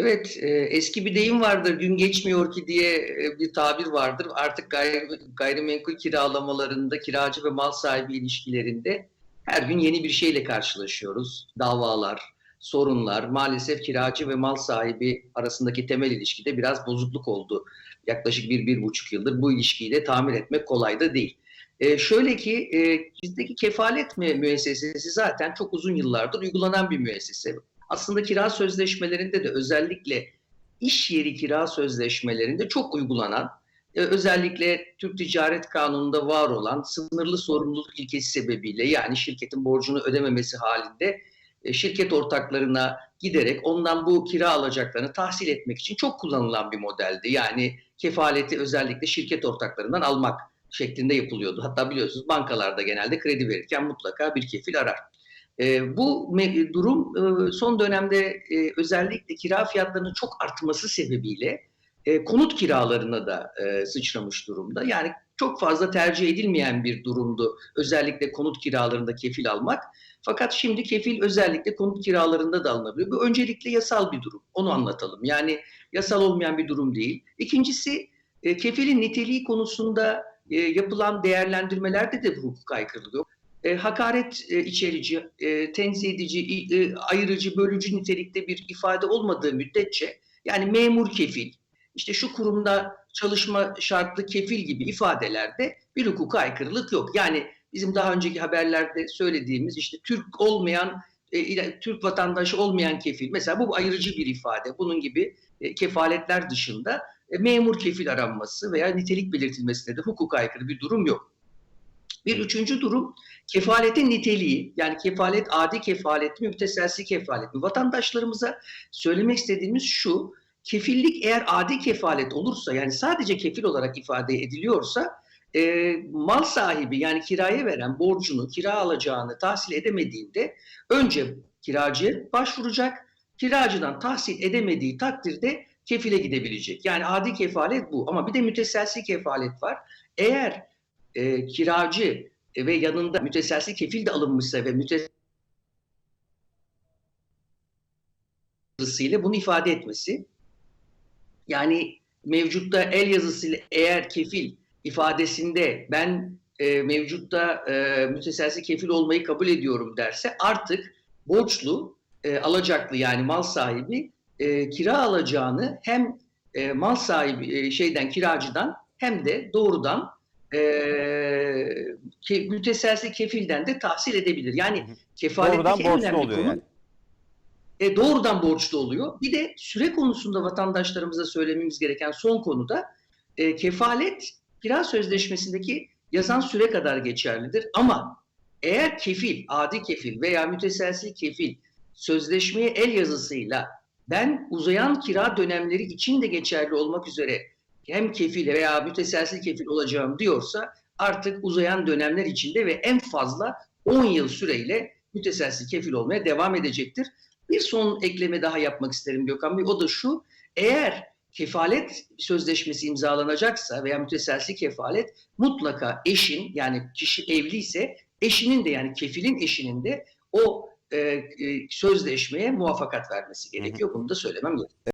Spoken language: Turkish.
Evet, e, eski bir deyim vardır, gün geçmiyor ki diye e, bir tabir vardır. Artık gayri, gayrimenkul kiralamalarında, kiracı ve mal sahibi ilişkilerinde her gün yeni bir şeyle karşılaşıyoruz. Davalar, sorunlar, maalesef kiracı ve mal sahibi arasındaki temel ilişkide biraz bozukluk oldu. Yaklaşık bir, bir buçuk yıldır bu ilişkiyi de tamir etmek kolay da değil. E, şöyle ki e, bizdeki kefalet mü- müessesesi zaten çok uzun yıllardır uygulanan bir müessese aslında kira sözleşmelerinde de özellikle iş yeri kira sözleşmelerinde çok uygulanan e, özellikle Türk Ticaret Kanunu'nda var olan sınırlı sorumluluk ilkesi sebebiyle yani şirketin borcunu ödememesi halinde e, şirket ortaklarına giderek ondan bu kira alacaklarını tahsil etmek için çok kullanılan bir modeldi. Yani kefaleti özellikle şirket ortaklarından almak şeklinde yapılıyordu. Hatta biliyorsunuz bankalarda genelde kredi verirken mutlaka bir kefil arar. E, bu durum e, son dönemde e, özellikle kira fiyatlarının çok artması sebebiyle e, konut kiralarına da e, sıçramış durumda. Yani çok fazla tercih edilmeyen bir durumdu özellikle konut kiralarında kefil almak. Fakat şimdi kefil özellikle konut kiralarında da alınabiliyor. Bu öncelikle yasal bir durum. Onu anlatalım. Yani yasal olmayan bir durum değil. İkincisi e, kefilin niteliği konusunda e, yapılan değerlendirmelerde de bir hukuk aykırılığı yok e, hakaret e, içerici, e, tenzih edici, e, ayırıcı, bölücü nitelikte bir ifade olmadığı müddetçe yani memur kefil, işte şu kurumda çalışma şartlı kefil gibi ifadelerde bir hukuka aykırılık yok. Yani bizim daha önceki haberlerde söylediğimiz işte Türk olmayan, e, Türk vatandaşı olmayan kefil. Mesela bu ayrıcı bir ifade. Bunun gibi e, kefaletler dışında e, memur kefil aranması veya nitelik belirtilmesine de hukuka aykırı bir durum yok. Bir üçüncü durum kefaletin niteliği yani kefalet adi kefalet mi müteselsi kefalet mi? Vatandaşlarımıza söylemek istediğimiz şu kefillik eğer adi kefalet olursa yani sadece kefil olarak ifade ediliyorsa e, mal sahibi yani kiraya veren borcunu kira alacağını tahsil edemediğinde önce kiracıya başvuracak kiracıdan tahsil edemediği takdirde kefile gidebilecek. Yani adi kefalet bu ama bir de müteselsi kefalet var. Eğer e, kiracı ve yanında müteselsi kefil de alınmışsa ve müteselsiyle bunu ifade etmesi yani mevcutta el yazısıyla eğer kefil ifadesinde ben e, mevcutta e, müteselsi kefil olmayı kabul ediyorum derse artık borçlu e, alacaklı yani mal sahibi e, kira alacağını hem e, mal sahibi e, şeyden kiracıdan hem de doğrudan e, ke, müteselsi kefilden de tahsil edebilir. Yani kefaletteki en önemli oluyor konu yani. e, doğrudan borçlu oluyor. Bir de süre konusunda vatandaşlarımıza söylememiz gereken son konuda e, kefalet kira sözleşmesindeki yazan süre kadar geçerlidir. Ama eğer kefil, adi kefil veya müteselsi kefil sözleşmeye el yazısıyla ben uzayan kira dönemleri için de geçerli olmak üzere hem kefil veya müteselsi kefil olacağım diyorsa artık uzayan dönemler içinde ve en fazla 10 yıl süreyle müteselsi kefil olmaya devam edecektir. Bir son ekleme daha yapmak isterim Gökhan Bey. O da şu. Eğer kefalet sözleşmesi imzalanacaksa veya müteselsi kefalet mutlaka eşin yani kişi evliyse eşinin de yani kefilin eşinin de o e, e, sözleşmeye muvaffakat vermesi gerekiyor. Bunu da söylemem gerekiyor.